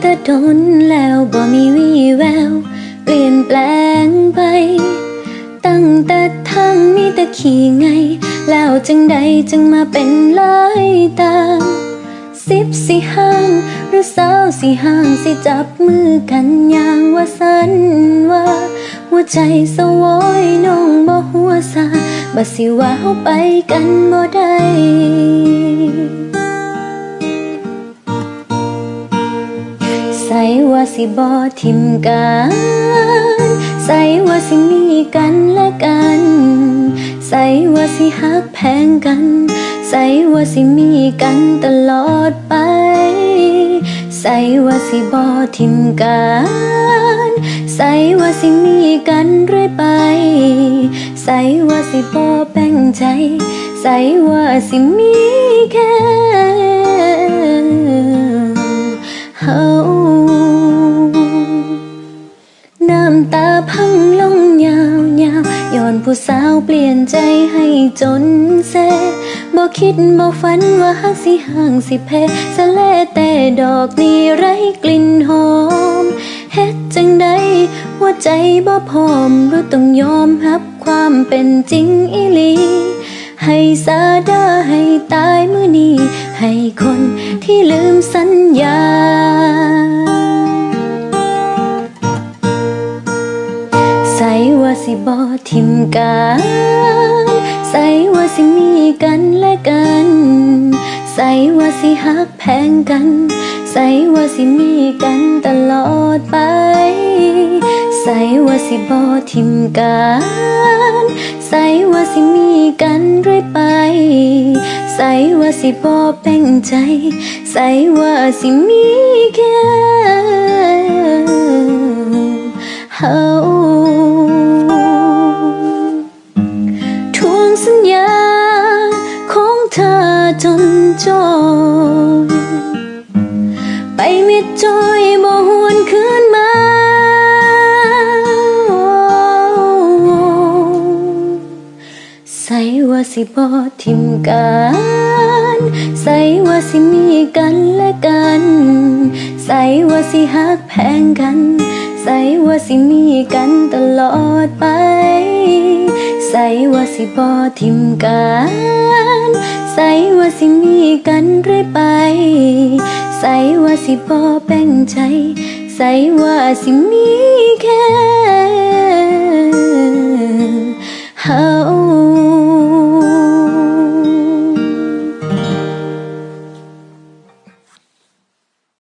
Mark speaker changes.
Speaker 1: แต่ดนแล้วบ่มีวี่แวว เปลี่ยนแปลงไป ตั้งแต่ทางมีแต่ขี่ไง แล้วจังใดจึงมาเป็นลายตางสิบสิห้างหรือสาวสิห้างสิจับมือกันอย่างว่าสันว่า หัวใจสวอยน้องบ่หัวซาบ่สิว่าเฮาไปกันบ่ได้ ใส่ว่าสิบอทิมกันใส่ว่าสิมีกันและกัน ใส่ว่าสิฮักแพงกัน ใส่ว่าสิมีกันตลอดไป ใส่ว่าสิบอทิมกัน ใส่ว่าสิมีกันเรื่อยไป ใส่ว่าสิบอแบ่งใจ ใส่ว่าสิมีแค่ ผู้สาวเปลี่ยนใจให้จนเซบ่คิดบ่ฝันว่าหักสิห่างสิเพสะเลแต่ดอกนี้ไร้กลิ่นหอมเฮ็ดจังใดหัวใจบ่พร้อมหรือต้องยอมรับความเป็นจริงอีหลีให้สาดาให้ตายมื้อนี้ให้คนที่ลืมสัญญา ส่ว่าสิบอทิมกันใส่ว่าสิมีกันและกัน ใส่ว่าสิฮักแพงกัน ใส่ว่าสิมีกันตลอดไป ใส่ว่าสิบอทิมกันใส่ว่าสิมีกันเรื่อยไป ใส่ว่าสิบอแบ่งใจ ใส่ว่าสิมีแค่เเธอจนจอยไปมิดจอยบ่หวนคืนมาใส่ว่าสิบ่ทิมกันใส่ว่าสิมีกันและกัน ใส่ว่าสิฮักแพงกัน ใส่ว่าสิมีกันตลอดไปใส่ว่าสิบ่ทิมกัน ใส่ว่าสิมีกันเรื่อยไป ใส่ว่าสิบ่แบ่งใจ ใส่ว่าสิมี